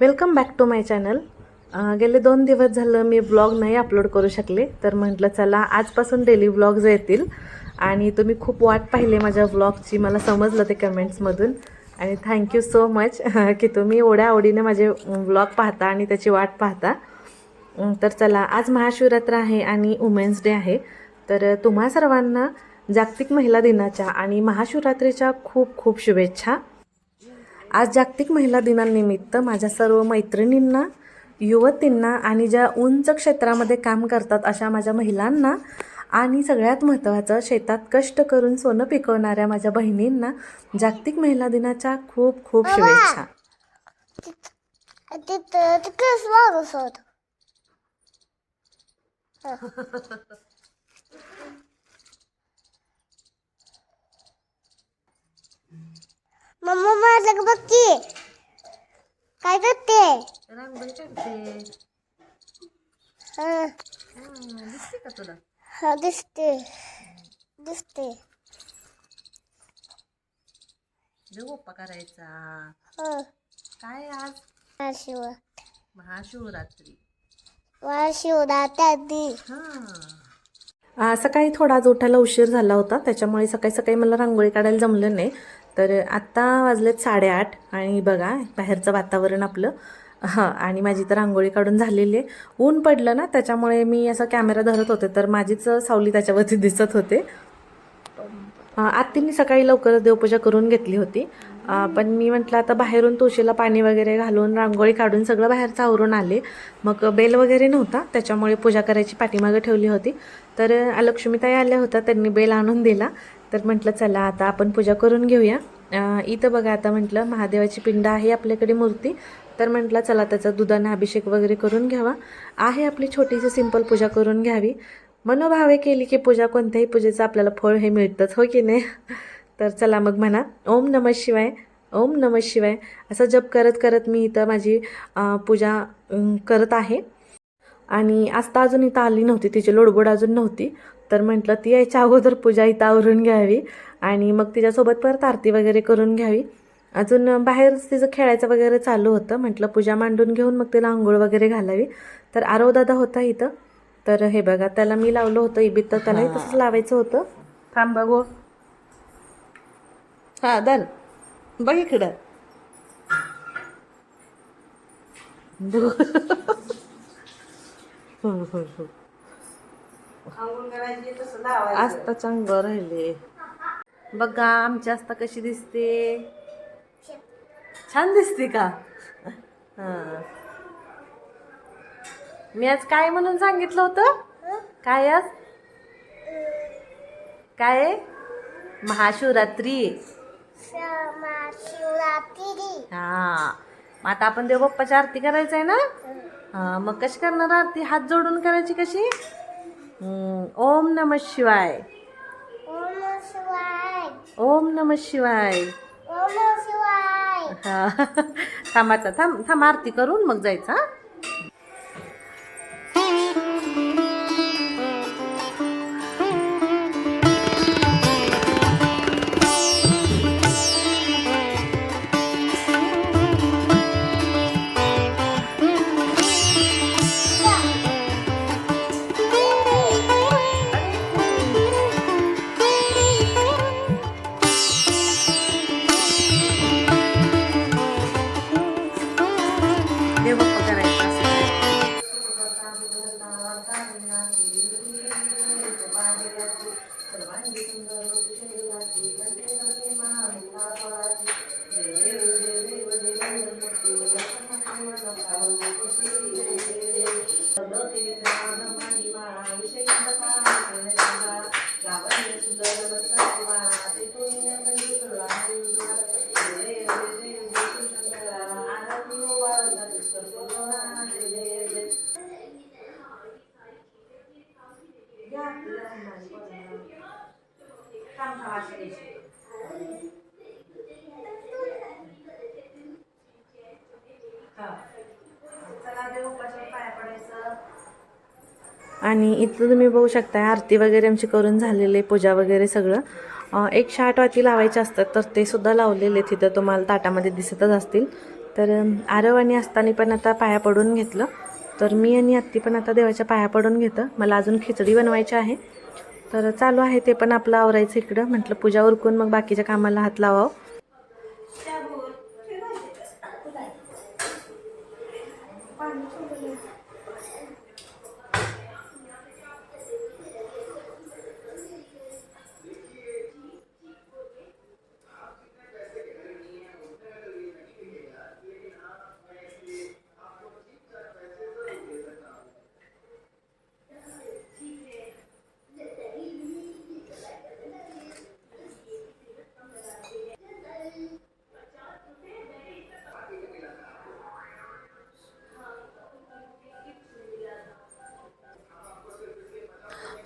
Welcome back to my channel गेले दोन दिवस झालं मी ब्लॉग नाही अपलोड करू शकले. तर म्हटलं चला आजपासून डेली ब्लॉग्स येतील. आणि तुम्ही खूप वाट पाहिली माझ्या ब्लॉगची मला समजलं ते कमेंट्समधून आणि थँक्यू सो मच की तुम्ही एवढ्या आवडीने माझे ब्लॉग पाहता आणि त्याची वाट पाहता. तर चला आज महाशिवरात्र आहे आणि वुमेन्स डे आहे. तर तुम्हा सर्वांना जागतिक महिला दिनाच्या आणि महाशिवरात्रीच्या खूप खूप शुभेच्छा. आज जागतिक महिला दिनानिमित्त माझ्या सर्व मैत्रिणींना युवतींना आणि ज्या उंच क्षेत्रामध्ये काम करतात अशा माझ्या महिलांना आणि सगळ्यात महत्त्वाचं शेतात कष्ट करून सोनं पिकवणाऱ्या माझ्या बहिणींना जागतिक महिला दिनाच्या खूप खूप शुभेच्छा. तिथं माणूस होत? मम्मा माझं बघ की. काय करते? रांगोळी काढते हं, दिसते का तुला? हा दिसते. दिसते. गोप्पा करायचा. हं, काय आज? हा शिव महाशिवरात्री. त्यादी हां सकाळी थोडा आज उठायला उशीर झाला होता. त्याच्यामुळे सकाळी सकाळी मला रांगोळी काढायला जमलं नाही. तर आत्ता वाजलेत साडेआठ आणि बघा बाहेरचं वातावरण आपलं. हां आणि माझी तर रांगोळी काढून झालेली आहे. ऊन पडलं ना त्याच्यामुळे मी असं कॅमेरा धरत होते तर माझीच सावली त्याच्यावरती दिसत होते. आत्ती आत्तींनी सकाळी लवकरच देवपूजा करून घेतली होती. पण मी म्हटलं आता बाहेरून तुळशीला पाणी वगैरे घालून रांगोळी काढून सगळं बाहेरचं आवरून आले. मग बेल वगैरे नव्हता त्याच्यामुळे पूजा करायची पाठीमागं ठेवली होती. तर लक्ष्मीताई आल्या होत्या त्यांनी बेल आणून दिला. तर म्हटलं चला आता आपण पूजा करून घेऊया. इथं बघा आता म्हटलं महादेवाची पिंड आहे आपल्याकडे मूर्ती. तर म्हटलं चला त्याचा दुधानं अभिषेक वगैरे करून घ्यावा. आहे आपली छोटीशी सिंपल पूजा करून घ्यावी. मनोभावे केली की पूजा कोणत्याही पूजेचं आपल्याला फळ हे मिळतंच हो की नाही? तर चला मग म्हणा ओम नमः शिवाय ओम नमः शिवाय. असं जप करत करत मी इथं माझी पूजा करत आहे. आणि आस्था अजून इथं आली नव्हती तिची लोडगोड अजून नव्हती. तर म्हटलं ती यायच्या अगोदर पूजा इथं आवरून घ्यावी आणि मग तिच्यासोबत परत आरती वगैरे करून घ्यावी. अजून बाहेर तिचं खेळायचं वगैरे चालू होतं. म्हटलं पूजा मांडून घेऊन मग तिला आंघोळ वगैरे घालावी. तर आरव दादा होता इथं. तर हे बघा त्याला मी लावलं होतं इबित तर त्यालाही तसंच लावायचं होतं. थांब बघू. हा दर बघ इकडं. हो, हो, हो. आस्था चांगलं राहिले बघा आमची आस्था कशी दिसते? छान दिसते का? हा. मी आज काय म्हणून सांगितलं होतं? काय आज? काय? महाशिवरात्री. शिवरात्री हा. मग आता आपण देवबाप्पाची आरती करायचं आहे ना हा मग कशी करणार आरती? हात जोडून करायची कशी? ओम नम शिवाय. ओम शिवाय. ओम नम शिवाय. ओम शिवाय. हा थांबाचा थांब थांब आरती करून मग जायचं आणि इथं तुम्ही बघू शकता आरती वगैरे आमची करून झालेली पूजा वगैरे सगळं. एक एकशे आठ वाती लावायचे असतात तर ते सुद्धा लावलेले तिथं तुम्हाला ताटामध्ये दिसतच असतील. तर आरव आणि असताना पण आता पाया पडून घेतलं. तर मी आणि आत्ती पण आता देवाच्या पाया पडून घेतं. मला अजून खिचडी बनवायची आहे. तर चालू आहे ते पण आपलं आवरायचं इकडं. म्हटलं पूजा उरकून मग बाकीच्या कामाला हात लावावं.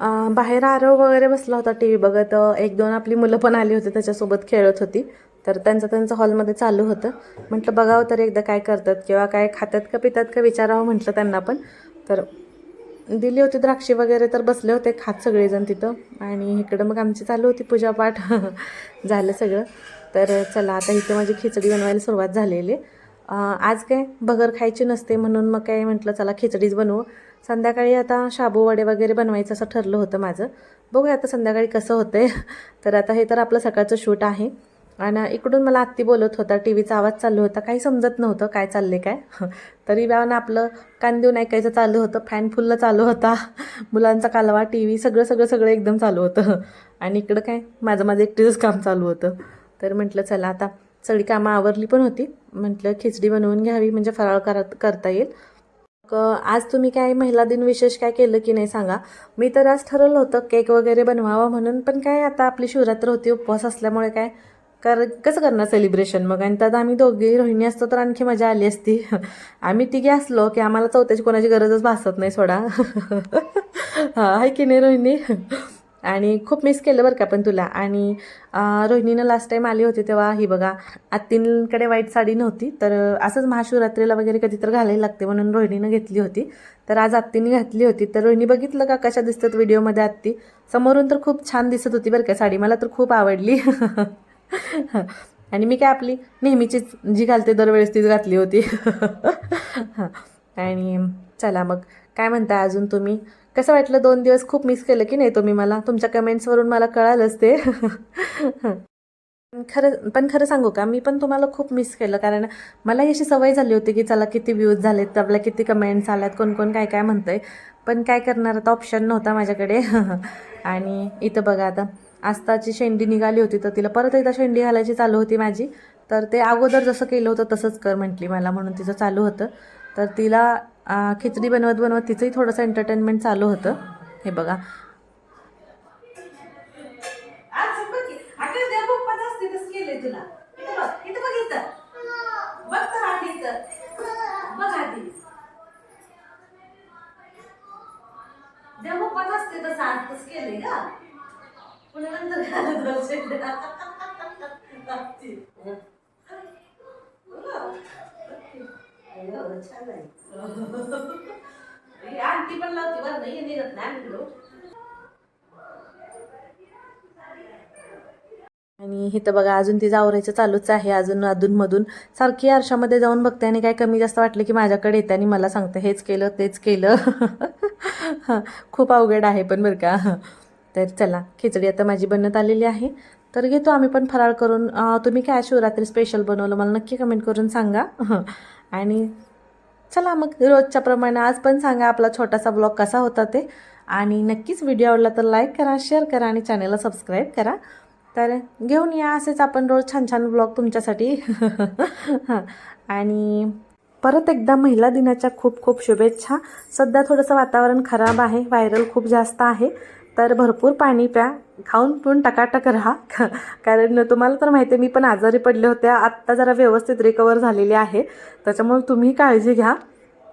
बाहेर आरव वगैरे बसला होता टी व्ही बघत एक दोन आपली मुलं पण आली होती त्याच्यासोबत खेळत होती. तर त्यांचं त्यांचं हॉलमध्ये चालू होतं. म्हटलं बघावं तर एकदा काय करतात किंवा काय खातात का पितात का विचारावं म्हटलं त्यांना पण. तर दिली होती द्राक्षे वगैरे तर बसले होते खात सगळेजण तिथं. आणि इकडं मग आमची चालू होती पूजापाठ. झालं सगळं. तर चला आता इथं माझी खिचडी बनवायला सुरुवात झालेली. आहे. आज काय? बगर खायची नसते म्हणून मग काय म्हटलं चला खिचडीच बनवू. संध्याकाळी आता शाबू वडे वगैरे बनवायचं असं ठरलं होतं माझं. बघूया आता संध्याकाळी कसं होतंय. तर आता हे तर आपलं सकाळचं शूट आहे. आणि इकडून मला आत्ती बोलत होता टी व्हीचा आवाज चालू होता काही समजत नव्हतं काय चालले काय. तरी व्यान आपलं कान देऊन ऐकायचं चालू होतं फॅन फुल्ल चालू होता. मुलांचा कालवा टी व्ही सगळं सगळं सगळं एकदम चालू होतं. आणि इकडं काय माझं माझं एकटीचंच काम चालू होतं. तर म्हटलं चला आता सगळी कामं आवरली पण होती. म्हटलं खिचडी बनवून घ्यावी म्हणजे फराळ करत करता येईल. आज तुम्ही काय महिला दिन विशेष काय केलं की नाही सांगा. मी तर आज ठरवलं होतं केक वगैरे बनवावा म्हणून पण काय आता आपली शिवरात्र होती उपवास असल्यामुळे काय कर कसं करणार सेलिब्रेशन मग? आणि त्यात आम्ही दोघी रोहिणी असतो तर आणखी मजा आली असती. आम्ही तिघे असलो की आम्हाला चौथ्याची कोणाची गरजच भासत नाही सोडा. हा आहे की नाही रोहिणी? आणि खूप मिस केलं बरं का पण तुला. आणि रोहिणीनं लास्ट टाईम आली होती तेव्हा ही बघा आत्तींकडे वाईट साडी नव्हती तर असंच महाशिवरात्रीला वगैरे कधी तर घालायला लागते म्हणून रोहिणीनं घेतली होती. तर आज आत्तीने घातली होती. तर रोहिणी बघितलं का कशा दिसतात व्हिडिओमध्ये आत्ती? समोरून तर खूप छान दिसत होती बरं का साडी. मला तर खूप आवडली. आणि मी काय आपली नेहमीचीच जी घालते दरवेळेस तीच घातली होती. आणि चला मग काय म्हणता अजून तुम्ही? कसं वाटलं दोन दिवस खूप मिस केलं की नाही तुम्ही मला? तुमच्या कमेंट्सवरून मला कळालंच ते. खरं पण खरं सांगू का? मी पण तुम्हाला खूप मिस केलं. कारण मला अशी सवय झाली होती की चला किती व्ह्यूज झालेत आपल्या किती कमेंट्स आल्यात कोण कोण काय काय म्हणतंय. पण काय करणार आता? ऑप्शन नव्हता माझ्याकडे. आणि इथं बघा आता. आस्ताची शेंडी निघाली होती तर तिला परत एकदा शेंडी घालायची चालू होती माझी. तर ते अगोदर जसं केलं होतं तसंच कर म्हटली मला म्हणून तिचं चालू होतं. तर तिला खिचडी बनवत बनवत तिचंही थोडंसं एंटरटेनमेंट चालू होतं. हे बघा. आणखी पण लावते बरं नाही निघत नाही आणखी आणि इथं बघा अजून तिचं आवरायचं चालूच आहे अजून अधूनमधून. सारखी आरशामध्ये जाऊन बघते आणि काय कमी जास्त वाटलं की माझ्याकडे येते आणि मला सांगते हेच केलं तेच केलं. हां खूप अवघड आहे पण बरं का. तर चला खिचडी आता माझी बनत आलेली आहे. तर घेतो आम्ही पण फराळ करून. तुम्ही काय शिवरात्री स्पेशल बनवलं मला नक्की कमेंट करून सांगा. आणि चला मग रोजच्याप्रमाणे आज पण सांगा आपला छोटासा ब्लॉग कसा होता ते. आणि नक्कीच व्हिडिओ आवडला तर लाईक करा शेअर करा आणि चॅनलला सबस्क्राईब करा. तर घेऊन या असेच आपण रोज छान छान ब्लॉग तुमच्यासाठी. आणि परत एकदा महिला दिनाच्या खूप खूप शुभेच्छा. सध्या थोडंसं वातावरण खराब आहे व्हायरल खूप जास्त आहे. तर भरपूर पाणी प्या. खाऊन पिऊन टकाटक राहा. कारण तुम्हाला तर माहिती आहे मी पण आजारी पडले होते. आत्ता जरा व्यवस्थित रिकवर झालेली आहे. त्याच्यामुळे तुम्ही काळजी घ्या.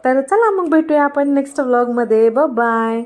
तर चला मग भेटूया आपण नेक्स्ट व्लॉगमध्ये ब बाय